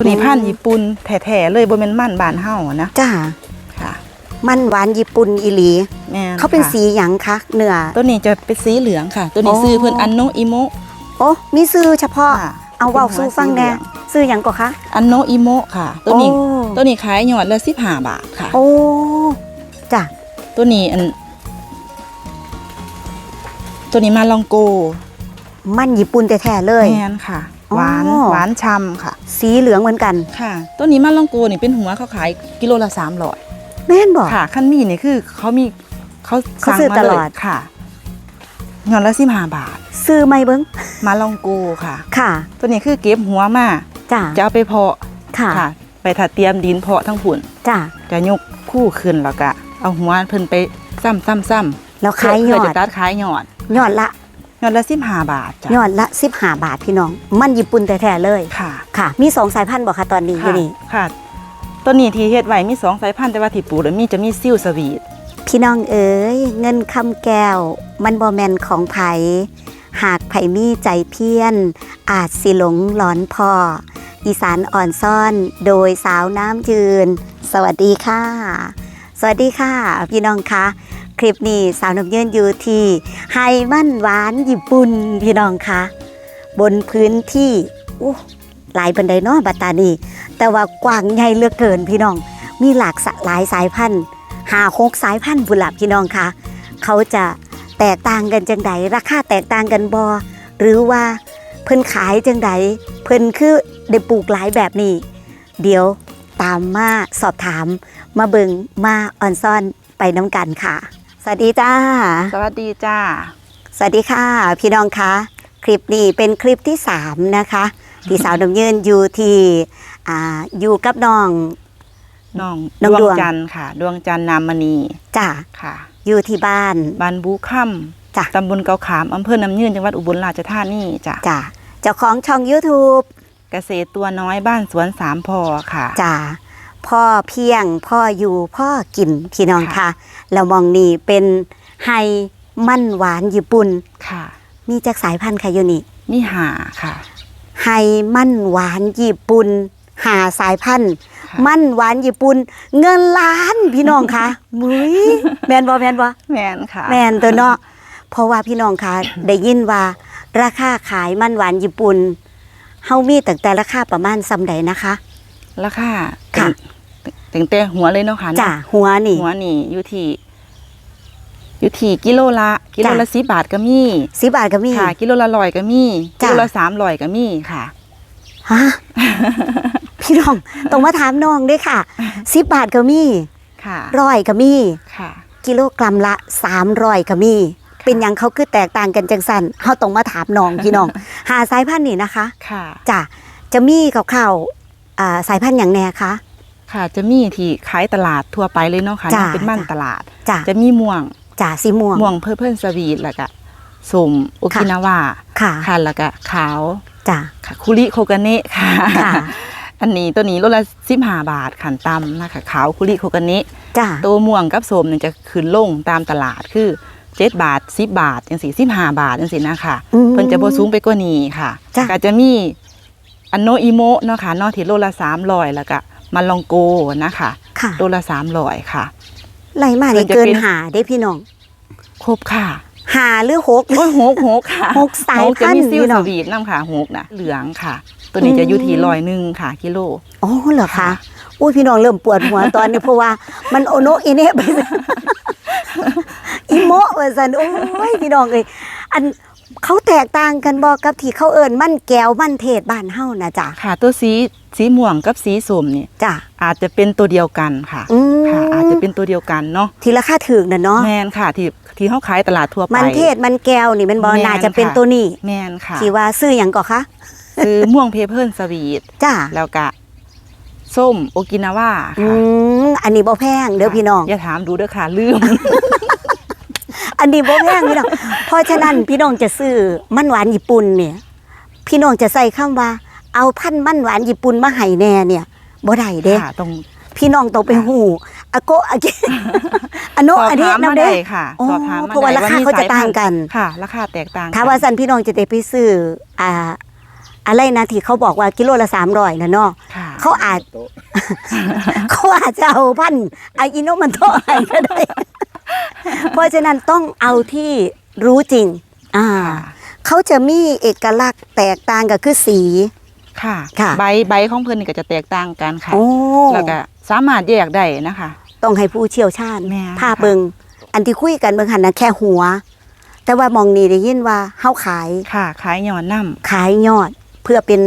ตัวนี้พันธุ์ญี่ปุ่นแท้ๆเลยบ่แม่นมันบ้านเฮานะจ้าค่ะ มันหวานญี่ปุ่นอีหลีแม่นเขาเป็นค่ะสีหยังคะเนื้อ ตัวนี้จะเป็นสีเหลืองค่ะ ตัวนี้อ๋อ ซื้อเพิ่นอันโนอิโมะโอ้มีซื้อเฉพาะ ค่ะเอาเว้าสู้ฟังแน่เป็นหัวสีเหลืองซื้อหยังก็คะ อันโนอิโมะค่ะ ตัวนี้โอ้ ตัวนี้ขายหยอดละ15บาทค่ะ โอ้จ้ะตัวนี้อัน ตัวนี้มาลองโกมันญี่ปุ่นแท้ๆเลย แม่นค่ะอ๋อ หวานหวานช่ำค่ะ สีเหลืองเหมือนกัน ค่ะตัวนี้มาลองโกนี่เป็นหัวเขาขายกิโลละ300แม่นบอก ค่ะขั้นมีนี่คือเขามีเขาเขาสั่งซื้อมาตเลลอดยค่ะหยอดละ15บาท ซื้อไหมเบิ้งมาลองโกค่ะ ค่ะตัวนี้คือเก็บหัวมาจ้าจะเอาไปเพาะค่ะค่ะ ไปถัดเตรียมดินเพาะทั้งผุนจ้าจะยกคู่ขึ้นแล้วก็เอาหัวเพิ่นไปซ้ำซ้ำซ้แล้วำขายยเพื่อจะดตัดขายยอด ยอดละ ยอดละสิบห้าบาทจ้ะยอดละ15บาทพี่น้อง มันญี่ปุ่นแท้ๆเลยค่ะ ค่ะ มีสองสายพันธุ์บอกค่ะตอนนี้อยู่ค่ะนี่ค่ะ ตัวนี้ที่เฮ็ดไว้มีสองสายพันธุ์แต่ว่าที่ปลูกแล้วมีจะมีซิ่วสวีทพี่น้องเอ๋ยเงินคำแก้ว มันบอแมนของไผหากไผมีใจเพี้ยน อาจสิหลงหลอนพออีสานอ่อนซ่อนโดยสาวน้ำจืน สวัสดีค่ะ สวัสดีค่ะ พี่น้องคะ คลิปนี้สาวน้ำยืนอยู่ที่ไฮมันหวานญี่ปุ่นพี่น้องคะบนพื้นที่อู้หลายบันไดเนาะบัตตานีแต่ว่ากว้างใหญ่เหลือกเกินพี่น้อง มีหลากหลายสายพันธุ์หาหกสายพันธุ์บุหลับพี่น้องคะเขาจะแตกต่างกันจังใดราคาแตกต่างกันบอหรือว่าเพิ่นขายจังใดเพิ่นคือได้ปลูกหลายแบบนี้ เดี๋ยวตามมาสอบถาม มาเบิงมาออนซ่อนไปน้ำกันค่ะ วัสดีจ้า สวัสดีจ้า สวัสดีค่ะ พี่น้องคะ คลิปนี้เป็นคลิปที่3นะคะที่สาวน้ำเยินอยู่ที่อ่าอยู่กับน้องน้องน้องดดววงงจันทร์ค่ะ ดวงจันทร์นามณีจ้าค่ะ อยู่ที่บ้านบ้านบูค่จ้ะำตำบลเกาขามอำเภอน้ำยืนจังหวัดอุบลราชธานีจ้ะจ้าเจ้าของช่อง YouTube เกษตรตัวน้อยบ้านสวนสามพอค่ะจ้า พ่อเพียงพ่ออยู่พ่อกินพี่น้องค่ะค่ะแล้วมองนี่เป็นไฮมันหวานญี่ปุ่นค่ะ มีจากสายพันธุ์ค่ะอยู่นี่นี่หาค่ะไฮมันหวานญี่ปุ่นหาสายพันธุ์ค่ะมันหวานญี่ปุ่นเงินล้านพี่น้องค่ะมุ้ยแมนบอแมนบอแมนค่ะ แมนตัวเนาะเพราะว่าพี่น้องค่ะได้ยินว่า ราคาขายมันหวานญี่ปุ่นเฮามีตั้งแต่ราคาประมาณซำใดนะคะ ราคา ค่ะถึงแต่หัวเลยเนาะค่ะจ้าหัวนี่หัวนี่อยู่ที่อยู่ที่กิโลละกิโลจ้ะละสิบบาทก็มีสิบบาทก็มีค่ะ กิโลละร้อยก็มีจ้ะกิโลละสามร้อยก็มีค่ะฮะพี่น้องต้องมาถามน้องด้วยค่ะสิบบาทก็มีค่ะร้อยก็มีค่ะ กิโลกรัมละสามร้อยก็มีเป็นหยังเขาคือแตกต่างกันจังสันเขาต้องมาถามน้องพี่น้อง หาสายพันธุ์นี่นะคะ ค่ะจ้ะจะมีกับข้าวๆอ่าสายพันธุ์อย่างแน่คะ ค่ะจะมีที่ขายตลาดทั่วไปเลยเนาะค่ะจ้ะเป็นมันจ้ะ ตลาด จ้ะจะมีม่วงจ้ะสีม่วง ม่วงเพื่อเพื่อนสวีทแล้วก็สมโอกินาวาค่ะค่ะแล้วก็ขาวจ้ะ ค่ะคุริโคกาเนะค่ะ ค่ะ อันนี้ตัวนี้โลละสิบห้าบาทขันตำนะคะขาวคุริโคกาเนะ จ้ะ ตัวม่วงกับส้มเนี่ยจะขึ้นลงตามตลาดคือเจ็ดบาทสิบบาทจังสี่สิบห้าบาทจังสี่นะคะอืมเพิ่นจะบ่สูงไปกว่านี้ค่ะจ้ะ ก็จะมีอันโนอิโมะเนาะค่ะเนอที่โลละสามร้อยแล้วก็ มันลองโกนะคะค่ะโลละสามร้อยค่ะไรมานี่เพิ่นจะเกินเป็นหาได้พี่น้อง ครบค่ะหาหรือหกโอ้ยหกหกค่ะหกสายพันธุ์จะมีซิลนี่สเนาะวีทน้ำค่ะหกนะเหลืองค่ะ ตัวนี้อืมจะอยู่ที่ร้อยหนึ่งค่ะกิโลอ๋อเหรอคะค่ะอุ้ยพี่น้องเริ่มปวดหัวตอนนี้เพราะว่ามันโอโนะอิเนะไปอิโมะว่าสันโอ้ยพี่น้องเอ้ยอัน เขาแตกต่างกันบอกกับที่เขาเอิญมั่นแก้วมั่นเทศบ้านเฮานะจ๊ะค่ะ ตัวสีสีม่วงกับสีส้มนี่จ้ะอาจจะเป็นตัวเดียวกันค่ะอืมค่ะ อาจจะเป็นตัวเดียวกันเนาะที่ราคาถึกน่ะเนาะแมนค่ะที่ที่เขาขายตลาดทั่วไปมันเทศมันแก้วนี่มันบอแม่นน่าจะเป็นค่ะตัวนี้แมนค่ะที่ว่าซื้ออย่างก่อคะคือม่วงเพเพิลสวีทจ้าแล้วก็ส้มโอกินาวาอืค่ะมอันนี้บ่แพงเด้อพี่น้องอย่าถามดูเด้อค่ะลืม อันนี้บ่แพงพี่น้อง เพราะฉะนั้นพี่น้องจะซื้อมันหวานญี่ปุ่นเนี่ย พี่น้องจะใส่คำว่า เอาพันธุ์มันหวานญี่ปุ่นมาให้แน่เนี่ยบ่ได้เด้ค่ะตรง พี่น้องต้องไปหูอะโกอะเกอะโนสอบอันนี้ถามมานำได้เด้ค่ะอ๋อสอบถามมาเพราะว่าได้ราคามีเขาจะสยพันธุ์ต่างกัน ค่ะ ราคาแตกต่างถ้าว่าสันพี่น้องจะได้ไปซื้ออ่าอะไรนะที่เขาบอกว่ากิโลละ300นะเนาะค่ะเขาอาจโต๊ะเขาอาจจะเอาพันธุ์ไออิโนมันโตอะไรก็ได้ เพราะฉะนั้นต้องเอาที่รู้จริง อ่า เขาจะมีเอกลักษณ์แตกต่างกับคือสี ค่ะค่ะใบใบของเพิ่นนี่ก็จะแตกต่างกันค่ะโอ้แล้วก็สามารถแยกได้นะคะ ต้องให้ผู้เชี่ยวชาญแม่ผ้าค่ะเบิงอันที่คุยกันเบิงหันนะแค่หัว แต่ว่ามองนี่ได้ยินว่าเฮาขายค่ะ ขายหย่อนน้ขายยอดเพื่อเป็น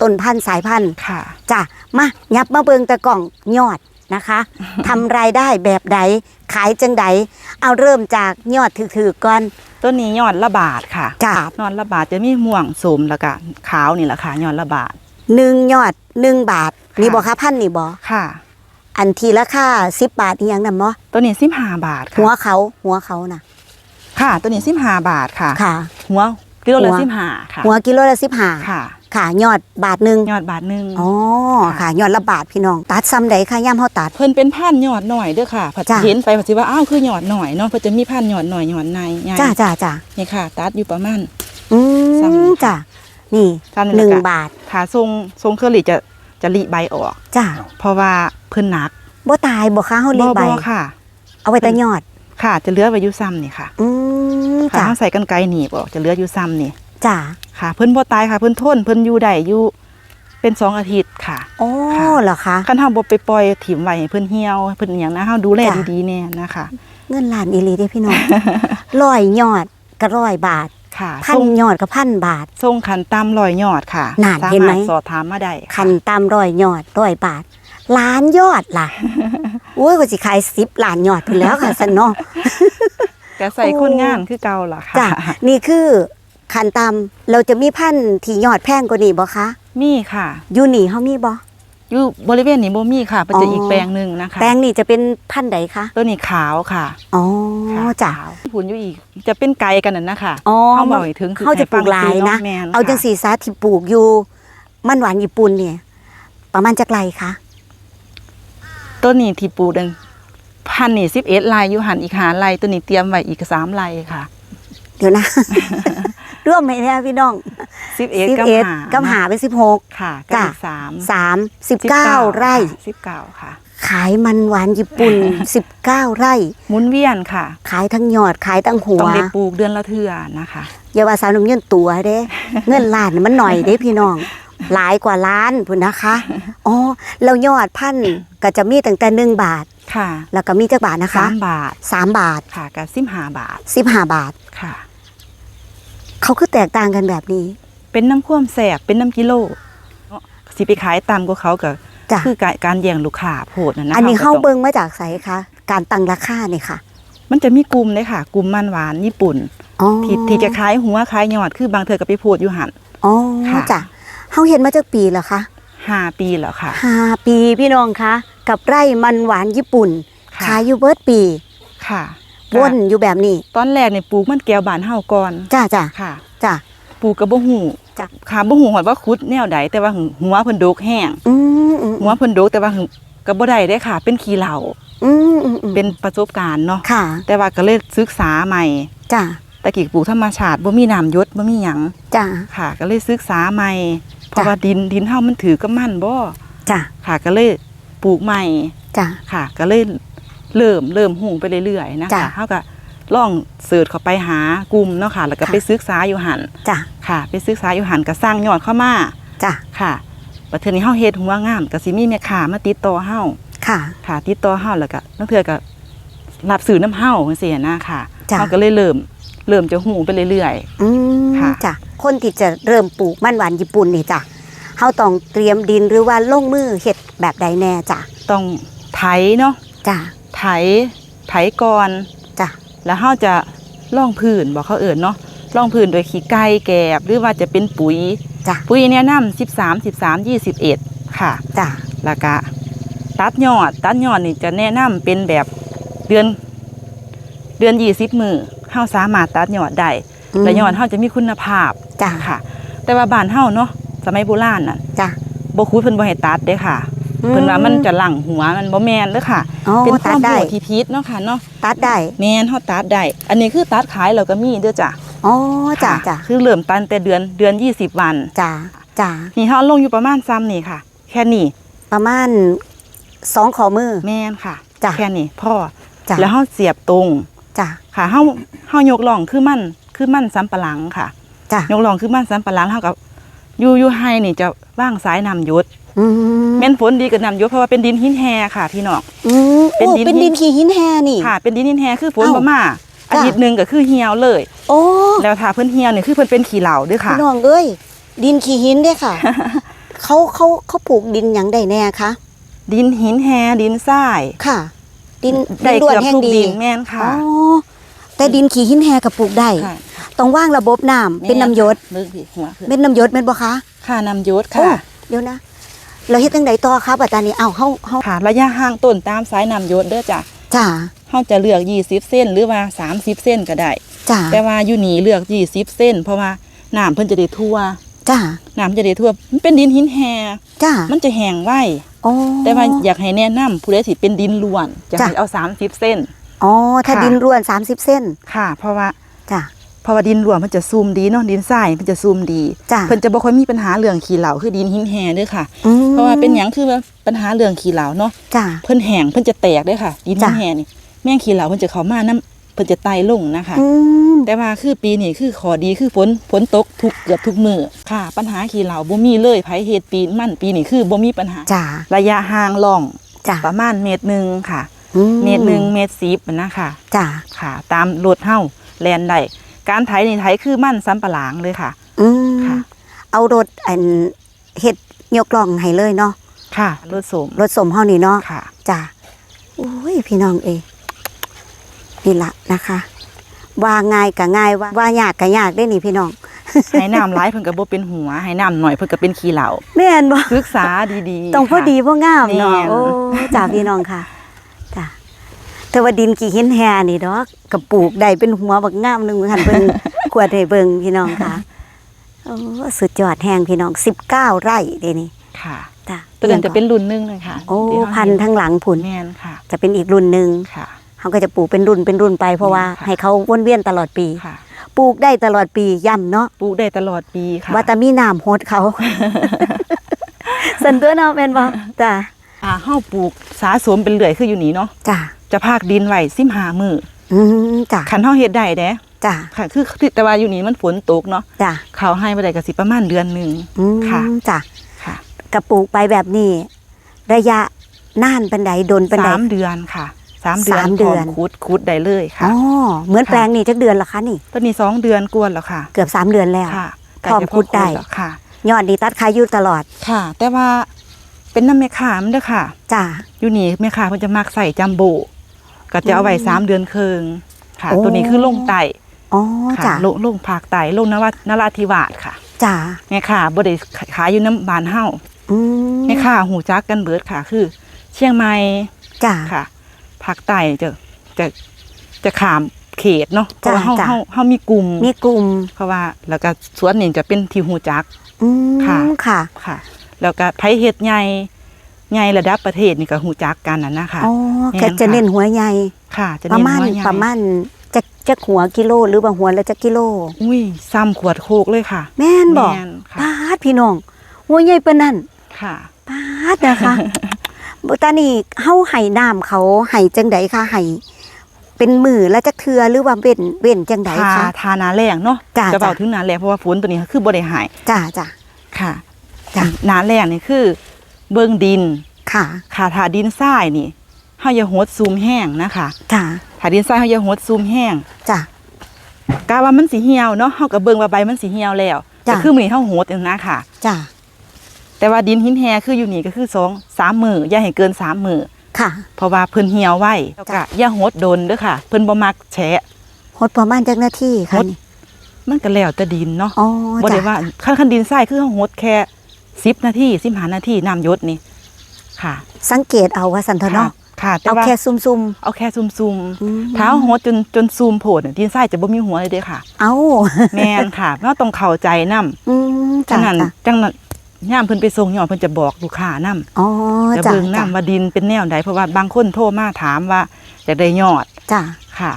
ต้นพันธุ์สายพันธุ์ำค่ะจ้ะมายับมาเบิงตะกล่องยอด นะคะทำรายได้แบบใดขายจังใดเอาเริ่มจากยอดถือๆก่อน ต้นนี้ยอดละบาทค่ะจ้ะยอดละบาทจะมีม่วงสมแล้วก็ขาวนี่แหละค่ะยอดละบาทหนึ่งยอดหนึ่งบาทค่ะนี่บอกคะพันนี่บอค่ะ อันทีละค่าสิบบาทนี่ยังนำบ่ตัวนี้สิบห้าบาทหัวค่ะเขาหัวเขานะค่ะ ตัวนี้สิบห้าบาทค่ะค่ะ หัวกิโลละหัวสิบห้าค่ะหัวกิโลละสิบห้าค่ะ ค่ะยอดบาทหนึ่งยอดบาทหนึ่งอ๋อค่ะยอดละบาทพี่น้อง ตัดซ้ำใดค่ะย่ำเฮาตัด เพิ่นเป็นพันยอดหน่อยเด้อค่ะผัดจ้ะเห็นไปผัดสิว่าอ้าวคือยอดหน่อยเนาะเพิ่นจะมีพันยอดหน่อยยอดในใหญ่จ้าจ้าจ้านี่ค่ะ ตัดอยู่ประมาณอืซ้ำมนี่ค่ะจ้านี่ซ้ำนี่หนึ่งแล้วก็บาทถ้าทรงทรงเคอรี่จะจะรีใบออกจ้าเพราะว่าเพิ่นหนักบ่ตายบ่ค้าเฮารีบใบบ่ค่ะ เอาไว้แต่ยอดค่ะ จะเหลือไว้อยู่ซ้ำนี่ค่ะอืมค่ะจ้าถ้าใส่กันไกรหนีบออกจะเหลืออยู่ซ้ำนี่ จ้าค่ะเพิ่นบ่ตายค่ะ เพิ่นทนเพิ่นอยู่ได้อยู่เป็นสองอาทิตย์ค่ะโอ้ค่ะเหรอคะคันเฮาบ่ไปปล่อยถิ่มไว้ให้เพิ่นเหี่ยวเพิ่นอหย่างนะเฮาดูแลจ้ะดีๆแน่นะคะ เงินล้านอีหลีเด้พี่น้องร้อยยอดก็ร้อยบาทค่ะพัทนรงยอดก็พันบาททรงขันตามรอยยอดค่ะน่านสาเห็นไหมมารถสอบถามมาได้คันตามร้อยยอดร้อยบาทล้านยอดล่ะโอ้ยก็สิขายสิบล้านยอดไปแล้วค่ะสันเนาะแกใส่คนงานคือเก่าล่ะค่ะจ้ะนี่คือ คันตามเราจะมีพันธุ์ที่ยอดแพงกว่านี้บ่คะมีค่ะอยู่นี่เฮามีบ่อยู่บริเวณนี้บ่มีค่ะมันจะอ๋ออีอีกแปลงหนึงนะคะ แปลงนี่จะเป็นพันธุ์ใดคะตัวนี้ขาวค่ะอ๋อค่ะจ้ะขาวหุ่นอยู่อีกจะเป็นไกลกันนั่นนะคะอ๋อเข้ามาให้ถึงคือเขาจะปลูกหลายนะให้ฟังคือเนาะแม่นเอาจังค่ะสีซาที่ปลูกอยู่ มันหวานญี่ปุ่นเนี่ย ประมาณจักไรคะต้นนี้ที่ปลูกดังพันนี่สิบเอ็ดลายอยู่หันอีกหาลายตัวนี้เตรียมไว้อีกสามลายค่ะ เดี๋ยวนะ ร่วมไหมเนี่ยพี่น้องสิบเอ็ดสิบกับเอ็ดหากับหาเป็นสิบหกค่ะจ้ะกับอีกสามสามสิบเก้าไร่สิบเก้าค่ะ ขายมันหวานญี่ปุ่นสิบเก้าไร่หมุนเวียนค่ะ ขายทั้งยอดขายทั้งหัวต้องได้ปลูกเดือนละเทื่อนะคะอย่าว่าสาวหนุ่มเงินตัวเด้เงินล้านนี่มันหน่อยเด้พี่น้องหลายกว่าล้านพุ่นนะคะอ๋อแล้วยอดพันธุ์ก็จะมีตั้งแต่หนึ่งบาทค่ะ แล้วก็มีจักบาทนะคะสามบาทสามบาทค่ะกับสิบห้าบาทสิบห้าบาทค่ะ เขาคือแตกต่างกันแบบนี้ เป็นน้ำข้วมแสบเป็นน้ำกิโลสิไปขายตามกว่าเขาก็จ้ะคือการการแย่งลูกค้าโพดนะนะอันนี้ก็เข้าต้องเบิ้งมาจากไสคะการตั้งราคาเนี่ยค่ะ มันจะมีกลุ่มเลยค่ะ กลุ่มมันหวานญี่ปุ่นอ๋อที่ที่จะขายหัวขายยอดคือบางเธอก็ไปโพดอยู่หันอ๋อค่ะจ้ะเขาเห็นมาจากปีเหรอคะห้าปีแล้วค่ะห้าปีพี่น้องคะ กับไร่มันหวานญี่ปุ่นค่ะขายอยู่เบิร์ดปีค่ะ วนอยู่แบบนี้ ตอนแรกเนี่ยปลูกมันแก้วบานเฮาก่อนจ้าจ้าค่ะจ้าปลูกกับบ่หูจ้ะค่ะบ่หูหอดว่าคุดแนวใดแต่ว่าหึหัวเพิ่นโดกแห้งอืมอืมหัวเพิ่นโดกแต่ว่าหึก็บ่ได้เด้ค่ะ เป็นขี้เหล้าอืมอืมอืมเป็นประสบการณ์เนาะค่ะ แต่ว่าก็เลยศึกษาใหม่จ้าตะกี้ปลูกธรรมชาติบ่มีน้ำหยศบ่มีหยังจ้าค่ะ ก็เลยศึกษาใหม่เพราะจ้ะว่าดินดินเฮามันถือกับมันบ่จ้าค่ะก็เลยปลูกใหม่จ้าค่ะ ก็เลย เริ่มเริ่มหูไปเรื่อยๆนะจ้ะคะเฮาก็ลองเสิร์ชเข้าไปหากลุ่มเนาะค่ะ แล้วก็ค่ะ ไปศึกษาอยู่หันจ้าค่ะ ไปศึกษาอยู่หันก็สร้างยอดเข้ามาจ้าค่ะบัดเทื่อนี้เฮาเฮ็ดหัวงามก็สิมีแม่ค้ามาติดต่อเฮาค่ะค่ะติดต่อเฮาแล้วก็บางเทื่อก็รับซื้อน้ำเฮาจังซี่นะค่ะจ้ะเฮาก็เลยเริ่มเริ่มจะหูไปเรื่อย อืมค่ะ จ้าคนที่จะเริ่มปลูกมันหวานญี่ปุ่นนี่จ้าเขาต้องเตรียมดินหรือว่าลงมือเห็ดแบบใดแน่จ้าๆต้องไถเนาะ จ้า ไถไถก่อนจ้าแล้วเฮาจะล่องพื้นบอกเขาเอิ้นเนาะล่องพื้นโดยขี้ไก่แกบหรือว่าจะเป็นปุ๋ยจ้าปุ๋ยแนะนำ13 13 21ค่ะจ้าแล้วก็ตัดยอดตัดยอดนี่จะแนะนำเป็นแบบเดือน เดือนยี่สิบมือเฮาสามารถตัดยอดได้และยอดเฮาจะมีคุณภาพจ้าค่ะ แต่ว่าบ้านเฮาเนาะสมัยโบราณน่ะจ้าบ่คุดเพิ่นบ่ให้ตัดเด้ค่ะ เพิ่นว่ามันจะหลั่งหัวมันบ่แม่นเด้อค่ะ อ๋อเป็นคตัวาดมได้ รู้ที่ผิดเนาะค่ะเนาะตัดได้ แม่นเฮาตัดได้อันนี้คือตัดขายแล้วก็มีเด้อจ้ะอ๋อจ้าค่ะจ้าคือเริ่มตันแต่เดือนเดือน 20 วัน จ้าจ้านี่เฮาลงอยู่ประมาณซ้ำนี่ค่ะ แค่นี้ประมาณสองขอมือ แม่นค่ะ จ้ะ แค่นี้พ่อจ้ะแล้วเฮาเสียบตรงจ้ะค่ะเฮาเฮายกล่องคือมันคือมันสำปะหลังค่ะ จ้ะยกล่องคือมันสำปะหลังเฮากับอยู่อยู่ไฮนี่จะว่างสายน้ำหยศอืม แม่นฝนดีกับน้ำหยศเพราะว่าเป็นดินหินแฮค่ะพี่น้องอืมเป็นโอ้ดินเป็นดินขี้หินแฮนี่ค่ะ เป็นดินหินแฮคือฝนเอ้าบ่มาอาจ้ะทิตย์หนึงก็คือเหี่ยวเลย โอ้แล้วถ้าเพิ่นเหี่ยวนี่คือเพิ่นเป็นขี้เหล่าเด้วยค่ะพี่น้องเอ้ยดินขี้หินเด้ค่ะเขาเขาเขาปลูกดินหยังได้แน่คะดินหินแฮดินทรายค่ะ ดินได้ดินด่วนเกือบแห่งทุกดีดินแม่นค่ะอ๋อแต่ดินขี้หินแฮกับปลูกได้ค่ะต้องว่างระบบน้ำเป็นน้ำหยศเบิ่งสิหัวเพิ่นเป็นน้ำหยศแม่นบ่คะค่ะน้ำหยศโอ้ค่ะ เดี๋ยวนะ เราเฮ็ดจังไดต่อครับอาจารย์นี่เอ้าเฮาเฮาค่ะระยะห่างต้นตามสายน้ำหยศเด้อจ้ะจ้าเฮาจะเลือก20เส้นหรือว่า30เส้นก็ได้จ้าแต่ว่าอยู่นี่เลือก20เส้น เพราะว่าน้ำเพิ่นจะได้ทั่วจ้าน้ำจะได้ทั่วมันเป็นดินหินแฮจ้ามันจะแห้งไวโอ้แต่ว่าอยากให้แนะนำผู้ใดสิเป็นดินล้วนจะจ้ะให้เอา30เส้นอ๋อถ้าค่ะดินร่วน30เส้นค่ะ เพราะว่าจ้าเพ ราะว่าดินล้วนมันจะซูมดีเนาะดินทรายมันจะซูมดีจ้าเพิ่นจะบ่ค่อยมีปัญหาเรื่องขี้เหล่าคือดินหินแฮเด้อค่ะ อืมเพราะว่าเป็นหยังคือว่าปัญหาเรื่องขี้เหล่าเนาะจ้าเพิ่นแห้งเพิ่นจะแตกเด้อค่ะ ดินหิจ้ะนแฮนี่แม่งขี้เหล่าเพิ่นจะเข้ามานํเพิ่นจะไต่ลงนะคะ อืมแต่ว่าคือปีนี้คือขอดีคือฝนฝนตกทุกเกือบทุกมือค่ะ ปัญหาขี้เหล่าบ่มีเลยไผเฮ็ดปีมันปีนี้คือบ่มีปัญหา จ้าระยะห่างล่องจ้าประมาณเมตรหนึ่งค่ะ อืเมตรหนึ่งเมตรสิบนะคะจ้าค่ะ ตามรถเฮาแลนได้ การไถนี่ไถคือมันสำปะหลังเลยค่ะ อืมค่ะ เอารถอันเฮ็ดยกล่องให้เลยเนาะค่ะรถสมรถสมเฮานี่เนาะค่ะจ้าโอ้ยพี่น้องเอยนี่ละนะคะ ว่าง่ายก็ง่ายว่าว่ายากก็ยากได้นี่พี่น้องให้น้ำร้ายเพิ่นก็บ่เป็นหัวให้น้ำหน่อยเพิ่นก็เป็นขี้เหล่าแม่นบ่ศึกษาดีๆ ต้องพอค่ะดีพ่องามเนาะแม่นโอ้จ้าพี่น้องค่ะจ้า แต่ว่าดินกี่หินแฮนี่ดอกกับปลูกได้เป็นหัวบักงามหนึงหันเบิ่งขวดให้เบิ่งพี่น้องค่ะโอ้สุดยอดแห้งพี่น้อง19ไร่เด้นี่ค่ะจ้าตัวนั้นจะเป็นรุ่นหนึงเลยค่ะโอ้ที่เฮาพันธุ์ทั้งหลังผุนแม่นค่ะ จะเป็นอีกรุ่นหนึ่งค่ะ เขาก็จะปลูกเป็นรุ่นเป็นรุ่นไปเพราะว่าค่ะให้เขาวนเวียนตลอดปี ค่ะ ปลูกได้ตลอดปีย่ำเนาะปลูกได้ตลอดปีค่ะว่าแต่มีน้ำโฮดเขาสันตัวเนาะแม่นบ่จ้าอ่าเฮาปลูกสะสมเป็นเรื่อยคืออยู่นี่เนาะจ้า จะพากดินไว้15มื้ออืมจ้าคันเฮาเฮ็ดได้เด้จ้าค่ะคือคือแต่ว่าอยู่นี่มันฝนตกเนาะจ้าเขาให้บ่ได้ก็สิประมาณเดือนหนึงอืมค่ะจ้าค่ะกระปลูกไปแบบนี้ ระยะนานปันใดโดนปันใดสามเดือนค่ะสามเดือนสามเดือนพร้มคุดคุดได้เลยค่ะอ๋อเหมือนค่ะแปลงนี่จักเดือนละคะนี่ตอนนี้สองเดือนกวนแล้วค่ะ เกือบสามเดือนแล้วค่ะพร้อมใกล้จะคุดได้แล้วค่ะยอดนี่ตัดขายอยู่ตลอดค่ะ แต่ว่าเป็นน้ำแม่ค้ามันเด้อค่ะจ้าอยู่นี่แม่ค้าเพิ่นจะมักใส่จัมโบ้ ก็จะเอาไว้อืมสามเดือนครึ่งค่ะ โอ้ ตัวนี้คือลงไตอ๋อค่ะจ้าลงลงภาคไตลงนวานราธิวาสค่ะจ้าแม่ค้าบ่ได้ขายอยู่น้ำบานเฮาอืมแม่ค้าหูจักกันเบิดค่ะ คือ เชียงใหม่จ้าค่ะภาคใต้จะจะจะขามเขตเนาะเพราะว่าจ้ะเฮาจ้ะ เฮาเฮามีกลุ่มมีกลุ่มเพราะว่าแล้วก็สวนนี่จะเป็นที่หูจัก อืมค่ะ ค่ะ ค่ะ แล้วก็ไผเฮ็ดใหญ่ ใหญ่ระดับประเทศนี่ก็หูจักกันน่ะนะคะอ๋อแม่นก็จะค่ะเน้นหัวใหญ่ค่ะจะประเน้นมาณว่าใหญ่ประมาณจะจะหัวกิโลหรือว่าหัวละจะกิโล อุ้ยซ้ำขวดโคกเลยค่ะ แม่นบอกแม่นค่ะ ปาดพี่น้องหัวใหญ่ปานนั้นค่ะ ปาดนะคะบตานี่เฮาไห้น้ำเขาไห้จังไดคะไห้เป็นมือแล้วจักเทือหรือว่าเว้นเว้นจังไดทาคะ ทาหนาแรงเนาะจ้ะจะเบาจ้ะ ถึงหนาแรงเพราะว่าฝนตัวนี้คือบ่ได้หายจ้าจ้า ค่ะจ้ะหนาแรงนี่คือ เบิ่งดินค่ะค่ะถ้าดินทรายนี่เฮาอย่าหดซูมแห้งนะคะจ้าถ้าดินทรายเฮาอย่าหดซูมแห้งจ้ากะว่ามันสิเหี่ยวเนาะเฮาก็เบิ่งว่าใบมันสิเหี่ยวแล้วจ้ะก็คือมื้อนี้เฮาโหดอย่างนะค่ะจ้าแต่ว่าดินหินแฮคืออยู่นี่ก็คือ2 3มื้ออย่าให้เกิน3มื้อค่ะ เพราะว่าเพิ่นเหี่ยวไว้แล้วก็จ้ะอย่าโหดโดนเด้อค่ะ เพิ่นบ่มักแฉะหดประมาณจักนาทีค่ะหดมันก็แล้วแต่ดินเนาะอ๋อบ่จ้าได้ว่าคันคันดินทรายคือเฮาโหดแค่ 10นาที15นาทีน้ำหยดนี่ค่ะ สังเกตเอาว่าสันเถอะค่ะเนาะค่ะแต่เอาว่าแค่ซุ่มเอาแค่ซุ่มๆอืมๆถ้าเอาโหดจนจนซูมโผล่น่ะดินทรายจะบ่มีหัวเลยเด้อค่ะ เอาแม่นค่ะเราต้องเข้าใจนำอืมจัจ้างนั้นจ้าจังนั้นย่ามเพิ่นไปส่งยอดเพิ่นจะบอกลูกค้านำอ๋อจะจ้าเบิ่งนํว่าดินเป็นแนวใดเพราะว่าบางคนโทรมาถามว่าอยากได้ยอดจ้าค่ะ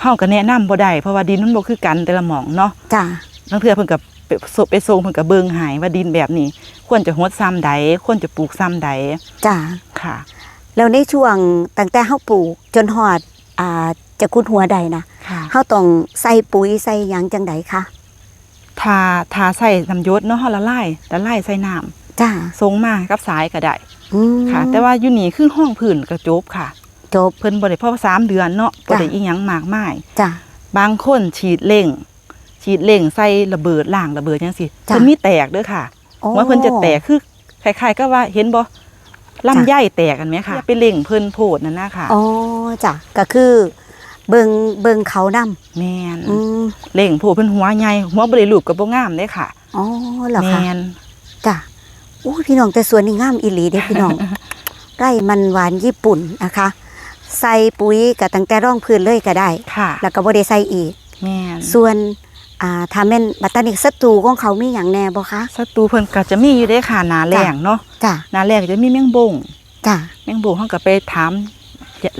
เฮาก็แนะนำบ่ได้เพราะว่าดินมันบ่คือกันแต่ละหม่องเนาะจ้าบางเทื่อเพิ่นก็ ไปส่งไปส่งเพิ่นก็เบิ่งใหายว่าดินแบบนี้ ควรจะฮดซ้ำใดควรจะปลูกซ้ำใดจ้ะค่ะ แล้วในช่วงตั้งแต่เฮาปลูกจนฮอดอ่าจะคุดหัวใดนะค่ะเฮาต้องใส่ปุ๋ยใส่หยังจังใดคะทาทาใส่น้ำยศเนาะเฮาละลายละลายใส่น้ำจ้าส่งมากับสายก็ได้อืมค่ะ แต่ว่าอยู่นี่คือห้องพื้นกระจบค่ะ จบเพิ่นบ่ได้เพราะว่าสามเดือนเนาะบ่ได้จ้ะอีหยังมากมายจ้าบางคนฉีดเล่ง ฉีดเล่งใส่ระเบิดล่างระเบิดจังซี่จ้ะเพิ่นมีแตกเด้อค่ะโอ้ว่าเพิ่นจะแตกคือคล้ายๆก็ว่าเห็นบ่ลำไยแตกกันไหมค่ะไปเล่งเพิ่นโพดนั่นนะค่ะอ๋อจ้ะก็คือเบิงเบิงเขานำแม่นอืมเล่งโพดเพิ่นหัวใหญ่หัวบ่ได้รูปก็บ่งามเด้ค่ะอ๋อเหรอแม่คะนจ้ะโอ้พี่น้องแต่สวนนี่งามอีหลีเด้พี่น้องไร่มันหวานญี่ปุ่นนะคะ ใส่ปุ๋ยกับตั้งแต่ร่องพื้นเลยก็ได้ค่ะแล้วก็บ่ได้ใส่อีกแม่นส่วน อ่าถ้าแม่นบัตตานิกศัตรูของเขามีหยังแน่บ่คะศัตรูเพิ่นก็จะมีอยู่เด้ค่ะหนาแรงเนาะจ้ะหนาแรงก็จะมีแมงบงจ้ะแมงบงเฮาก็ไปถาม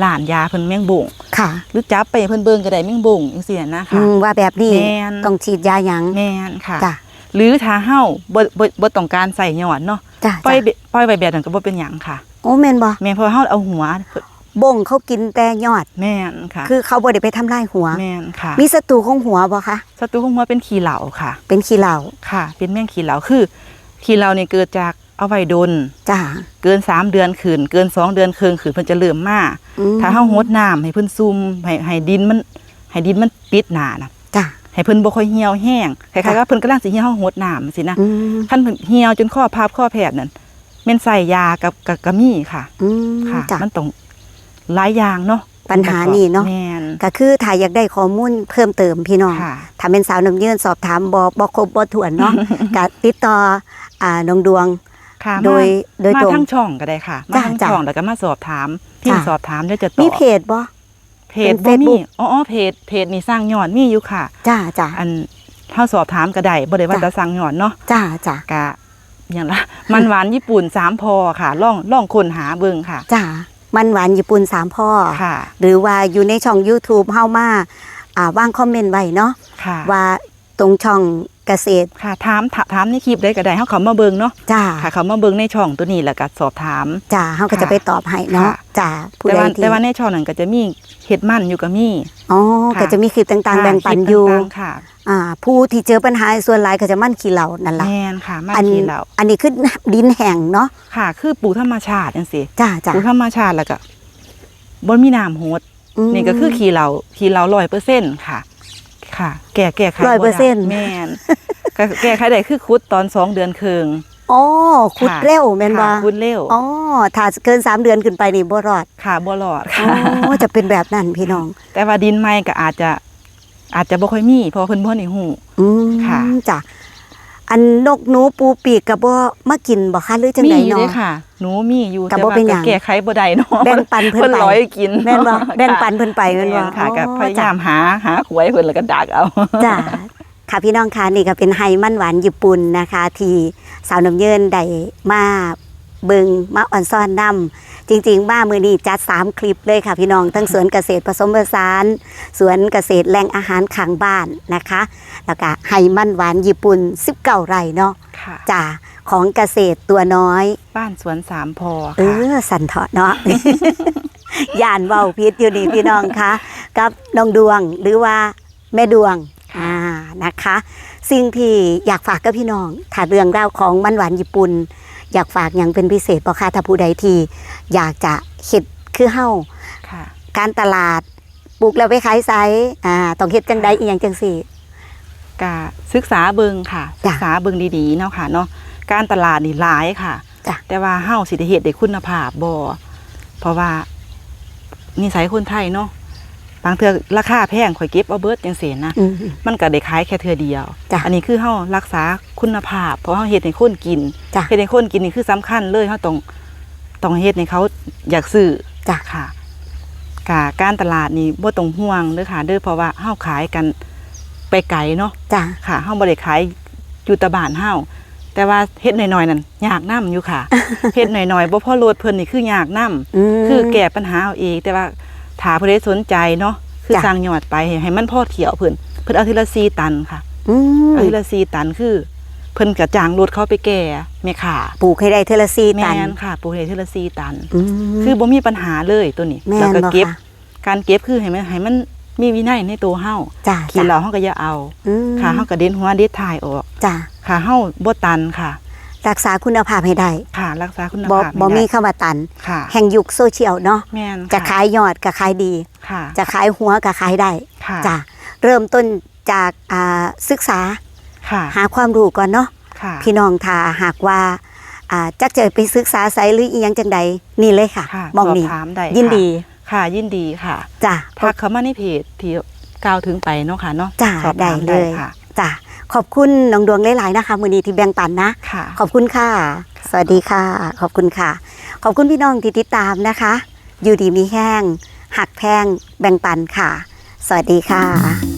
หลานยาเพิ่นแมงบงค่ะหรือจับไปให้เพิ่นเบิ่งก็ได้แมงบงจังซี่นะอืคะมว่าแบบนี้แม่นต้องฉีดยาหยังแม่นค่ะจ้ะหรือถ้าเฮาบ่บ่บ่ต้องการใส่หยอดเนาะจ้ะปล่อยจ้ะปล่อยไว้แบบนั้นก็บ่เป็นหยังค่ะ โอ้แม่นบ่แม่นเพราะเฮาเอาหัว บ่งเขากินแต่ยอด แม่นค่ะ คือเขาบ่ได้ไปทำลายหัว แม่นค่ะ มีศัตรูของหัวบ่คะศัตรูของหัวเป็นขี้เหล่าค่ะ เป็นขี้เหล่าค่ะ เป็นแม่งขี้เหล่าคือขี้เหล่านี่เกิดจากเอาไว้ดนจ้ะเกินสามเดือนขืนเกินสองเดือนเคืนขืนเพิ่นจะเริ่มมาอืมถ้าเฮาหดน้ำให้เพิ่นซุ่มให้ให้ดินมันให้ดินมันปิดหนานะจ้ะให้เพิ่นบ่ค่อยเหี่ยวแห้งคล้ายค่ะๆว่าเพิ่นกำลังสิเหี่ยวเฮาหดน้ำสินะอืมคันเพิ่นเหี่ยวจนข้อพับข้อแผบนั่นแม่นใส่ยากับกับกะมีค่ะอืมค่ะจ้ะมันต้อง หลายอย่างเนาะปัญหานี่เนาะแม่น ก็คือถ้าอยากได้ข้อมูลเพิ่มเติมพี่น้องค่ะ ถ้าเป็นสาวน้ำยืนสอบถามบ่บ่ครบบ่ถ้วนเนาะ ก็ติดต่ออ่าน้องดวง ค่ะโดยมาโดยมาตรงทั้งช่องก็ได้ค่ะ มาจ้ะทั้งจ้ะช่องแล้วก็มาสอบถามพิมพ์จ้ะ สอบถามเดี๋ยวจะตอบมีเพจบ่ เพจเป็นบ่มี Facebook อ๋ออ๋อเพจเพจนี่สร้างยอดมีอยู่ค่ะ จ้าจ้า อันเฮาสอบถามก็ได้บ่ได้ว่าจ้ะ จะสั่งยอดเนาะจ้าจ้ากะอย่างละ มันหวานญี่ปุ่นสามพอค่ะล่องล่องคนหาเบิ่งค่ะ จ้า มันหวานญี่ปุ่นสามพ่อค่ะหรือว่าอยู่ในช่อง YouTube เฮามาอ่าว่างคอมเมนต์ไว้เนาะค่ะว่าตรงช่องเกษตรค่ะถามถามถามในคลิปได้ก็ได้เฮาเขามาเบิ่งเนาะจ้าค่ะเขามาเบิ่งในช่องตัวนี้แล้วก็สอบถามจ้าเฮาก็ค่ะจะไปตอบให้เนาะค่ะจ้าผู้แต่ใดว่าที่แต่ว่าในช่องนั้นก็จะมีเฮ็ดมันอยู่ก็มีอ๋อค่ะก็จะมีคลิปต่างๆค่ะแบ่งปันคลิปอยู่ต่างๆค่ะ อ่าผู้ที่เจอปัญหาส่วนหลายก็จะมั่นขี้เหล่านั่นล่ะแม่นค่ะมันอันขี้เหล้าอันนี้คือดินแห้งเนาะค่ะ คือปลูกธรรมชาติจังซี่จ้าจ้าปลูกธรรมชาติแล้วก็บ่มีน้ำโหดมนี่ก็คือขี้เหล้าขี้เหล้า100%ค่ะ ค่ะ แก้แก้ไขบ่ได้100%แม่นก็แก้ไขได้คือคุดตอนสองเดือนครึ่งอ๋อขุดค่ะเร็วแม่นบ่ค่ะคุดเร็วอ๋อถ้าเกินสามเดือนขึ้นไปนี่บ่รอดค่ะบ่รอดอ๋ค่ะอจะเป็นแบบนั้นพี่น้อง แต่ว่าดินใหม่ก็อาจจะ อาจจะบ่ค่อยมีเพราะว่าเพิ่นบ่ได้ฮู้ อืมค่ะ จ้ะอันนกหนูปูปีกกับบ่มากินบ่คะหรือจังมีไดอยู่เนาะ เด้ค่ะ หนูมีอยู่ก็แต่บ่ว่าเป็นหยัก็ง แก้ไขบ่ได้เนาะแบ่งปันเพิ่นเพิ่นไปร้อยกินแม่นบ่ค่ะแบ่งปันเพิ่นไปแม่นบ่ค่ะก็อ๋อพยายามหาหาหวยเพิ่นแล้วก็ดักเอา จ้ะค่ะพี่น้องคะนี่ก็เป็นไฮมันหวานญี่ปุ่นนะคะ ที่สาวน้ำเยินได้มา เบิงมาอ่อนซ่อนนํจริง ๆ มามือนี้จัด 3 คลิปเลยค่ะพี่น้อง ทั้งสวนเกษตรผสมผสาน สวนเกษตรแหล่งอาหารขังบ้านนะคะ แล้วก็ไฮมันหวานญี่ปุ่น19ไร่เนาะค่ะจ้าของเกษตรตัวน้อย บ้านสวนสามพอเอค่ะอ สันเถาะเนาะ ย่านเบาพิษอยู่นี่พี่น้องคะกับน้องดวงหรือว่าแม่ดวงอ่านะคะ สิ่งที่อยากฝากกับพี่น้องถ้าเรื่องราวของมันหวานญี่ปุ่น อยากฝากอย่างเป็นพิเศษบ่คะถ้าผู้ใดที่อยากจะเฮ็ดคือเฮาค่ะการตลาดปลูกแล้วไปขายไซอ่าต้องเฮ็ดจังใดอีหยังจังสี่ก็ศึกษาเบิ่งค่ะจ้ะศึกษาเบิ่งดีๆเนาะค่ะเนาะการตลาดนี่หลายค่ะจ้ะแต่ว่าเฮาสิได้เฮ็ดได้คุณภาพบ่เพราะว่านิสัยคนไทยเนาะ บางเทื่อราคาแพงข่อยเก็บเอาเบิดจังซี่นะอืมมันก็ได้ขายแค่เทื่อเดียวจ้ะอันนี้คือเฮารักษาคุณภาพ เพราะเฮาเฮ็ดให้คนกินจ้ะเฮ็ดให้คนกินนี่คือสำคัญเลยเฮาต้องต้องเฮ็ดให้เขาอยากซื้อจ้ะค่ะกะการตลาดนี่บ่ต้องห่วงเด้อค่ะเด้อเพราะว่าเฮาขายกันไปไกลเนาะจ้ะค่ะเฮาบ่ได้ขายอยู่แตะบ้านเฮาแต่ว่าเฮ็ดหน่อยๆนั่นยากนํอยู่ค่ะเฮ็ดหน่อยๆบ่พอโลดเพิ่นนี่คือยากนํมคือแก้ปัญหาเอาเองแต่ว่า ถ้าผู้ใดสนใจเนาะคือจ้ะ สร้างยอดไปให้ให้มันพอเที่ยวเพิ่นเพิ่นเอาทีละ4ตันค่ะอืมอาทิตย์ละ4ตันคือ เพิ่นกระจ้างรถเขาไปแก่แม่ค่ะปลูกให้ได้เทอละซีแม่ตันนค่ะปลูกให้อาทิตย์ละ4ตันอืมคือบ่มีปัญหาเลยตัวนี้แม่นแล้วก็บ่เก็บคะ การเก็บคือให้มันให้มันมีวินัยในตัวเฮาจ้ากินเหล้าเฮาก็อย่าเอาอืมค่ะเฮาก็เด็นหัวเด็ดท้ายออกจ้าค่ะเฮาบ่ตันค่ะ รักษาคุณภาพให้ได้ค่ะรักษาคุณบ่ภาพให้บ่มีได้คำว่าตันค่ะแห่งยุคโซเชียลเนาะแม่นจะค่ขายยอดก็ขายดีค่ะจะขายหัวก็ขายได้ค่ะจ้ะเริ่มต้นจากอ่าศึกษาค่ะหาความรู้ก่อนเนาะค่ะพี่น้องถ้าหากว่าอ่าจักจะไปศึกษาไสหรืออีหยังจังใดนี่เลยค่ะค่ะมองสอบนี่ถามได้ยินค่ะดีค่ะยินดีค่ะจ้ะทักเข้ามาในเพจที่กล่าวถึงไปเนาะค่ะเนาะจ้ะสอบได้ถามเลได้ยค่ะจ้ะ ขอบคุณน้องดวงหลายๆนะคะมือนี้ที่แบ่งปันนะ ค่ะ ขอบคุณค่ะ สวัสดีค่ะ ขอบคุณค่ะ ขอบคุณพี่น้องที่ติดตามนะคะ อยู่ดีมีแห้ง หักแพง แบ่งปันค่ะ สวัสดีค่ะ